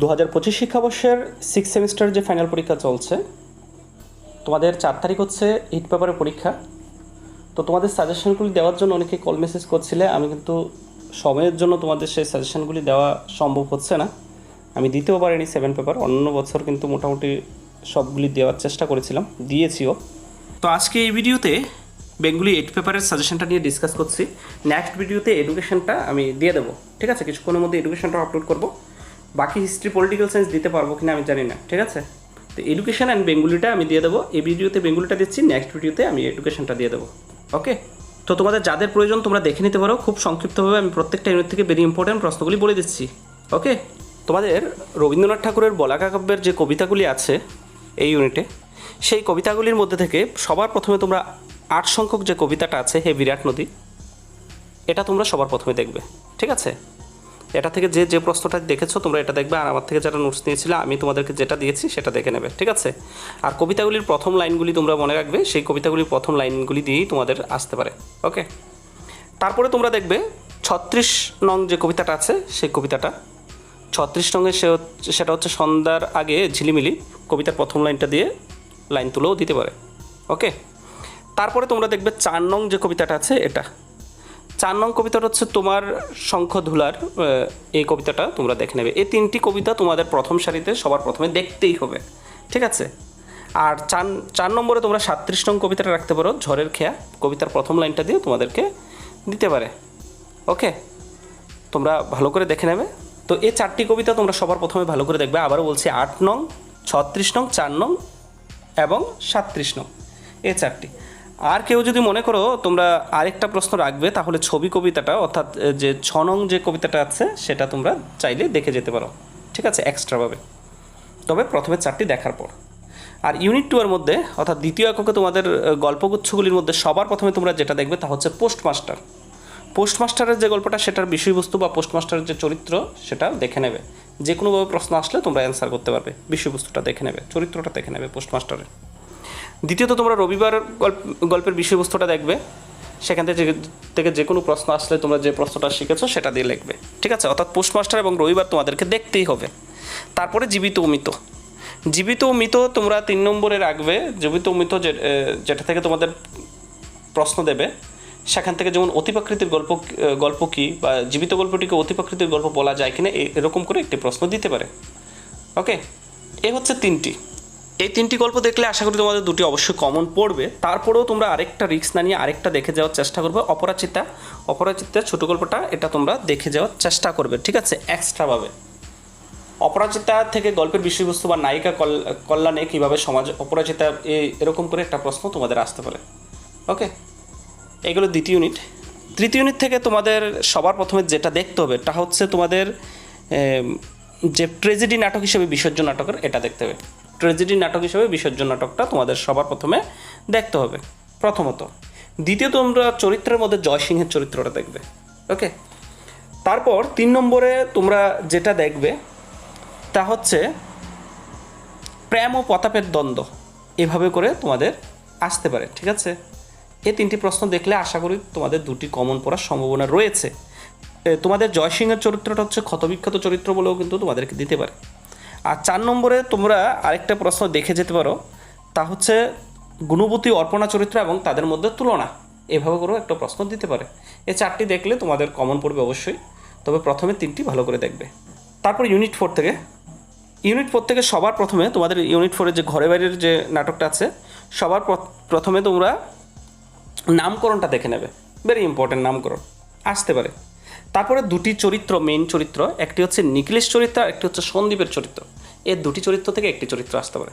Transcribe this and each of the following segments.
দু হাজার পঁচিশ শিক্ষাবর্ষের সিক্স সেমিস্টার যে ফাইনাল পরীক্ষা চলছে, তোমাদের চার তারিখ হচ্ছে হিট পেপারের পরীক্ষা। তো তোমাদের সাজেশনগুলি দেওয়ার জন্য অনেকে কল মেসেজ করছিলে, আমি কিন্তু সময়ের জন্য তোমাদের সেই সাজেশনগুলি দেওয়া সম্ভব হচ্ছে না। আমি দিতেও পারিনি সেভেন পেপার অন্য বছর কিন্তু মোটামুটি সবগুলি দেওয়ার চেষ্টা করেছিলাম, দিয়েছিও। তো আজকে এই ভিডিওতে বেঙ্গলি এইট পেপারের সাজেশনটা নিয়ে ডিসকাস করছি। নেক্সট ভিডিওতে এডুকেশনটা আমি দিয়ে দেবো, ঠিক আছে? কিছুক্ষণের মধ্যে এডুকেশনটা আপলোড করব। বাকি হিস্ট্রি পলিটিক্যাল সায়েন্স দিতে পারব কিনা আমি জানি না, ঠিক আছে? তো এডুকেশন অ্যান্ড বেঙ্গলিটা আমি দিয়ে দেবো। এই ভিডিওতে বেঙ্গলিটা দিচ্ছি নেক্সট ভিডিওতে আমি এডুকেশনটা দিয়ে দেবো। ওকে তো তোমাদের যাদের প্রয়োজন তোমরা দেখে নিতে পারো। খুব সংক্ষিপ্তভাবে আমি প্রত্যেকটা ইউনিট থেকে ভেরি ইম্পর্টেন্ট প্রশ্নগুলি বলে দিচ্ছি। ওকে তোমাদের রবীন্দ্রনাথ ঠাকুরের বলাকা কাব্যের যে কবিতাগুলি আছে এই ইউনিটে সেই কবিতাগুলির মধ্যে থেকে সবার প্রথমে তোমরা আট সংখ্যক যে কবিতাটা আছে, হে বিরাট নদী, এটা তোমরা সবার প্রথমে দেখবে। ঠিক আছে? এটা থেকে যে যে প্রশ্নটা দেখেছ, তোমরা এটা দেখবে। আর আমার থেকে যারা নোটস নিয়েছিলে, আমি তোমাদেরকে যেটা দিয়েছি, সেটা দেখে নেবে, ঠিক আছে? আর কবিতাগুলির প্রথম লাইনগুলি তোমরা মনে রাখবে, সেই কবিতাগুলির প্রথম লাইনগুলি দিয়েই তোমাদের আসতে পারে, ওকে? তারপরে তোমরা দেখবে, ছত্রিশ নং যে কবিতাটা আছে, সেই কবিতাটা। ছত্রিশ রঙের সে হচ্ছে, সেটা হচ্ছে সন্ধ্যার আগে ঝিলিমিলি, কবিতার প্রথম লাইনটা দিয়ে লাইন তুলেও দিতে পারে, ওকে? তারপরে তোমরা দেখবে চার নং যে কবিতাটা আছে, এটা। চার নং কবিতাটা হচ্ছে তোমার শঙ্খ ধুলার এই কবিতাটা তোমরা দেখে নেবে। এই তিনটি কবিতা তোমাদের প্রথম সারিতে সবার প্রথমে দেখতেই হবে, ঠিক আছে? আর চার চার নম্বরে তোমরা সাতত্রিশ নং কবিতাটা রাখতে পারো, ঝড়ের খেয়া, কবিতার প্রথম লাইনটা দিয়ে তোমাদেরকে দিতে পারে। ওকে? তোমরা ভালো করে দেখে নেবে। তো এই চারটি কবিতা তোমরা সবার প্রথমে ভালো করে দেখবে। আবারও বলছি, আট নং, ছত্রিশ নং, চার নং এবং সাতত্রিশ নং। এই চারটি। আর কেউ যদি মনে করো তোমরা আরেকটা প্রশ্ন রাখবে, তাহলে ছবি কবিতাটা, অর্থাৎ যে ছ নং যে কবিতাটা আছে, সেটা তোমরা চাইলে দেখে যেতে পারো। ঠিক আছে? এক্সট্রাভাবে তবে প্রথমে চারটি দেখার পর। আর ইউনিট টু এর মধ্যে, অর্থাৎ দ্বিতীয় এককে তোমাদের গল্পগুচ্ছগুলির মধ্যে সবার প্রথমে তোমরা যেটা দেখবে, তা হচ্ছে পোস্টমাস্টার পোস্টমাস্টারের যে গল্পটা, সেটার বিষয়বস্তু বা পোস্টমাস্টারের যে চরিত্র, সেটা দেখে নেবে। যে কোনোভাবে প্রশ্ন আসলে তোমরা অ্যান্সার করতে পারবে। বিষয়বস্তুটা দেখে নেবে। চরিত্রটা দেখে নেবে পোস্টমাস্টারের দ্বিতীয়ত তোমরা রবিবার গল্প, গল্পের বিষয়বস্তুটা দেখবে। সেখান থেকে থেকে যে কোনো প্রশ্ন আসলে তোমরা যে প্রশ্নটা শিখেছো সেটা দিয়ে লিখবে। ঠিক আছে? অর্থাৎ পোস্টমাস্টার এবং রবিবার তোমাদেরকে দেখতেই হবে। তারপরে জীবিত ও মৃত। জীবিত ও মৃত তোমরা তিন নম্বরে রাখবে। জীবিত ও মৃত যে- যেটা থেকে তোমাদের প্রশ্ন দেবে, সেখান থেকে যেমন অতিপ্রাকৃতির গল্প গল্প কী বা জীবিত গল্পটিকে অতিপ্রাকৃতির গল্প বলা যায় কিনা এরকম করে একটি প্রশ্ন দিতে পারে। ওকে? এ হচ্ছে তিনটি। এই তিনটি গল্প দেখলে আশা করি তোমাদের দুটি অবশ্যই কমন পড়বে। তারপরেও তোমরা আরেকটা রিস্ক না নিয়ে আরেকটা দেখে যাওয়ার চেষ্টা করবে। অপরাচিতা অপরাচিতার ছোটো গল্পটা এটা তোমরা দেখে যাওয়ার চেষ্টা করবে, ঠিক আছে? এক্সট্রাভাবে অপরাজিতা থেকে গল্পের বিষয়বস্তু বা নায়িকা কল- কল্যাণে কীভাবে সমাজ, অপরাজিতা এরকম করে একটা প্রশ্ন তোমাদের আসতে পারে। ওকে এগুলো দ্বিতীয় ইউনিট তৃতীয় ইউনিট থেকে তোমাদের সবার প্রথমে যেটা দেখতে হবে, তা হচ্ছে তোমাদের যে ট্রেজেডি নাটক হিসেবে বিসর্জন নাটকের এটা দেখতে হবে। ট্রেজেডি নাটক হিসেবে বিসর্জন নাটকটা তোমাদের সবার প্রথমে দেখতে হবে, প্রথমত। দ্বিতীয়ত তোমরা চরিত্রের মধ্যে জয় সিংহের চরিত্রটা দেখবে, ওকে? তারপর তিন নম্বরে তোমরা যেটা দেখবে, তা হচ্ছে প্রেম ও প্রতাপের দ্বন্দ্ব, এভাবে করে তোমাদের আসতে পারে, ঠিক আছে? এই তিনটি প্রশ্ন দেখলে আশা করি তোমাদের দুটি কমন পড়ার সম্ভাবনা রয়েছে। তোমাদের জয়সিংহের চরিত্রটা হচ্ছে ক্ষতবিখ্যাত চরিত্র বলেও কিন্তু তোমাদেরকে দিতে পারে। আর চার নম্বরে তোমরা আরেকটা প্রশ্ন দেখে যেতে পারো। তা হচ্ছে গুণবতী অর্পণা চরিত্র এবং তাদের মধ্যে তুলনা। এভাবে করেও একটা প্রশ্ন দিতে পারে। এই চারটি দেখলে তোমাদের কমন পড়বে অবশ্যই। তবে প্রথমে তিনটি ভালো করে দেখবে। তারপর ইউনিট ফোর থেকে। ইউনিট ফোর থেকে সবার প্রথমে তোমাদের ইউনিট ফোরের যে ঘরে বাইরের যে নাটকটা আছে, সবার প্রথমে তোমরা নামকরণটা দেখে নেবে। ভেরি ইম্পর্টেন্ট নামকরণ। আসতে পারে। তারপরে দুটি চরিত্র মেইন চরিত্র, একটি হচ্ছে নিখিলেশ চরিত্র আর একটি হচ্ছে সন্দীপের চরিত্র। এই দুটি চরিত্র থেকে একটি চরিত্র আসতে পারে।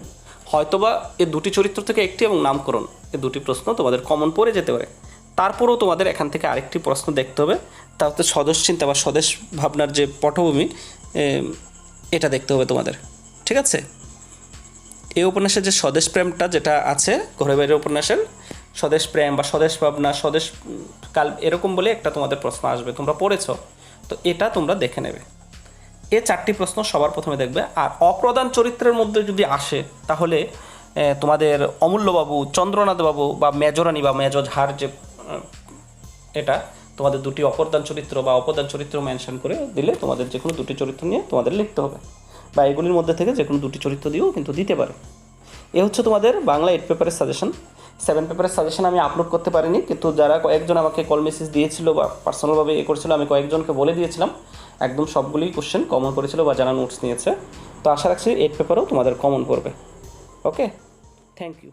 হয়তোবা এই দুটি চরিত্র থেকে একটি এবং নামকরণ এই দুটি প্রশ্ন তোমাদের কমন পড়ে যেতে পারে। তারপরেও তোমাদের এখান থেকে আরেকটি প্রশ্ন দেখতে হবে। তা হচ্ছে স্বদেশ চিন্তা বা স্বদেশ ভাবনার যে পটভূমি এটা দেখতে হবে তোমাদের। ঠিক আছে? এই উপন্যাসের যে স্বদেশ প্রেমটা যেটা আছে ঘরে বাইরের উপন্যাসের স্বদেশ প্রেম বা স্বদেশ ভাবনা, স্বদেশ কাল, এরকম বলে একটা তোমাদের প্রশ্ন আসবে, তোমরা পড়েছ। তো এটা তোমরা দেখে নেবে। এ চারটি প্রশ্ন সবার প্রথমে দেখবে, আর অপ্রধান চরিত্রের মধ্যে যদি আসে, তাহলে তোমাদের অমূল্যবাবু, চন্দ্রনাথবাবু বা মেজরানী বা মেজ ঝাড় যে এটা, তোমাদের দুটি অপরদান চরিত্র বা অপদান চরিত্র মেনশন করে দিলে তোমাদের যে কোনো দুটি চরিত্র নিয়ে তোমাদের লিখতে হবে। বা এগুলির মধ্যে থেকে যে কোনো দুটি চরিত্র দিয়েও কিন্তু দিতে পারে। এ হচ্ছে তোমাদের বাংলা এইট পেপারের সাজেশন। সেভেন পেপারের সাজেশন আমি আপলোড করতে পারিনি, কিন্তু যারা কয়েকজন আমাকে কল মেসেজ দিয়েছিল বা পার্সোনালভাবে এ করেছিল, আমি কয়েকজনকে বলে দিয়েছিলাম। একদম সবগুলি কোশ্চেন কমন করেছিল বা যারা নোটস নিয়েছে। তো আশা রাখছি এইট পেপারও তোমাদের কমন করবে। Okay thank you